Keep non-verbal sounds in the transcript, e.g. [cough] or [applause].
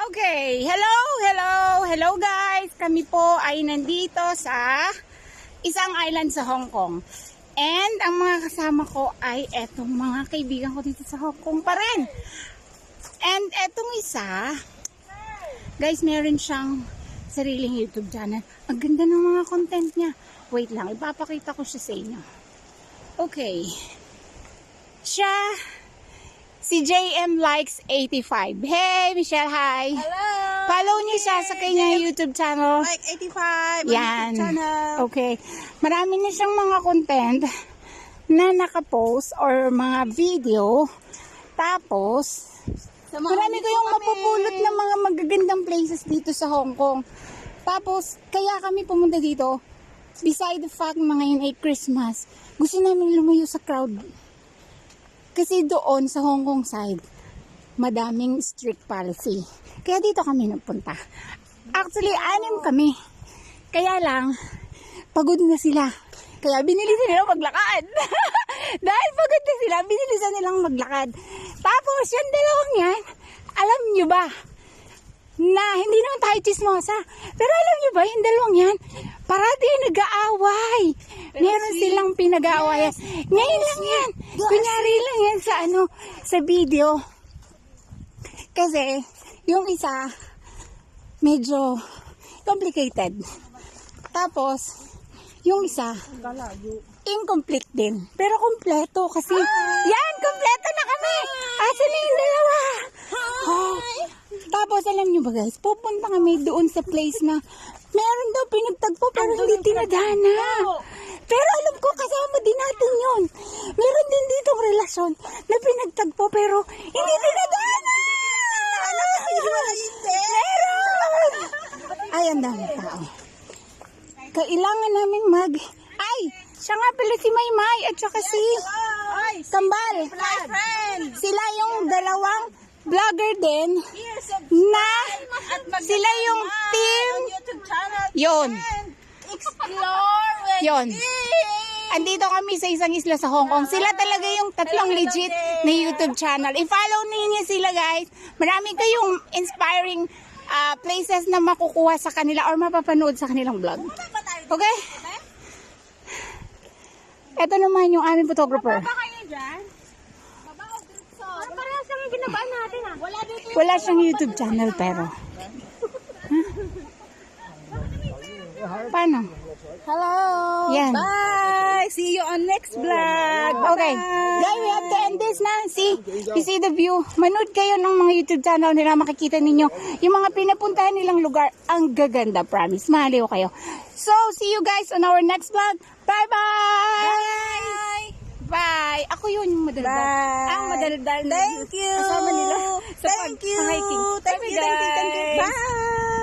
Okay, hello, hello, hello guys. Kami po ay nandito sa isang island sa Hong Kong. And ang mga kasama ko ay etong mga kaibigan ko dito sa Hong Kong pa rin. And etong isa, guys, meron siyang sariling YouTube channel. Ang ganda ng mga content niya. Wait lang, ipapakita ko siya sa inyo. Okay. Siya, si JM Likes 85. Hey, Michelle, hi. Hello! Follow niyo siya sa kanyang YouTube channel. Like 85 Yan. YouTube channel. Okay. Marami na siyang mga content na nakapost or mga video. Tapos, Samahan marami ko yung kami. mapupulot ng mga magagandang places dito sa Hong Kong. Tapos, kaya kami pumunta dito. Beside the fact mga yun ay Christmas, gusto namin lumayo sa crowd. Kasi doon sa Hong Kong side, madaming strict policy. Kaya dito kami nagpunta. Actually, anim kami. Kaya lang, pagod na sila. Kaya binilisan nilang maglakad. [laughs] Dahil pagod na sila, binilisan nilang maglakad. Tapos, yung dalawang yan, alam nyo ba, na hindi naman tayo chismosa. Pero alam nyo ba, yung dalawang yan, parati nag-aaway. Meron silang pinag-aawayan. Ngayon lang yan. Kunyari lang yan sa ano, sa video. Kasi, yung isa, medyo complicated. Tapos, yung isa, incomplete din. Pero kompleto kasi, yan, kompleto na kami. Asa na yung dalawa? Oh. Tapos, alam nyo ba guys, pupunta kami doon sa place na meron daw pinagtagpo pero hindi tinadana. Pero alam ko, kasama din natin yun. Meron din dito relasyon na pinagtagpo pero hindi hindi? Meron! Ay, ang dami tao. Kailangan namin mag... Ay! Siya nga pala si Maymay at saka si friend! Sila yung dalawang vlogger din na sila yung team. Yon. Explore me. Andito kami sa isang isla sa Hong Kong. Sila talaga yung tatlong legit na YouTube channel. I-follow ninyo sila guys. Marami kayong inspiring ah, places na makukuha sa kanila or mapapanood sa kanilang vlog. Okay? Ito naman yung aming photographer. Ba kayo dyan? Baba o dito? Yung ginabaan natin ah? Wala dito. Wala siyang YouTube channel pero. [laughs] Paano? Hello! Yan. Bye! See you on next vlog! Okay. Guys, we have to end this na. See, you see the view. Manood kayo ng mga YouTube channel nila. Makikita ninyo yung mga pinapuntahan nilang lugar. Ang gaganda, promise. Mahaliw kayo. So, see you guys on our next vlog. Bye-bye! Bye! Ako yun yung madaldal. Bye. Ang madaldal. na Thank you! Kasama nila sa Thank you! Thank you, thank you, thank you. Bye!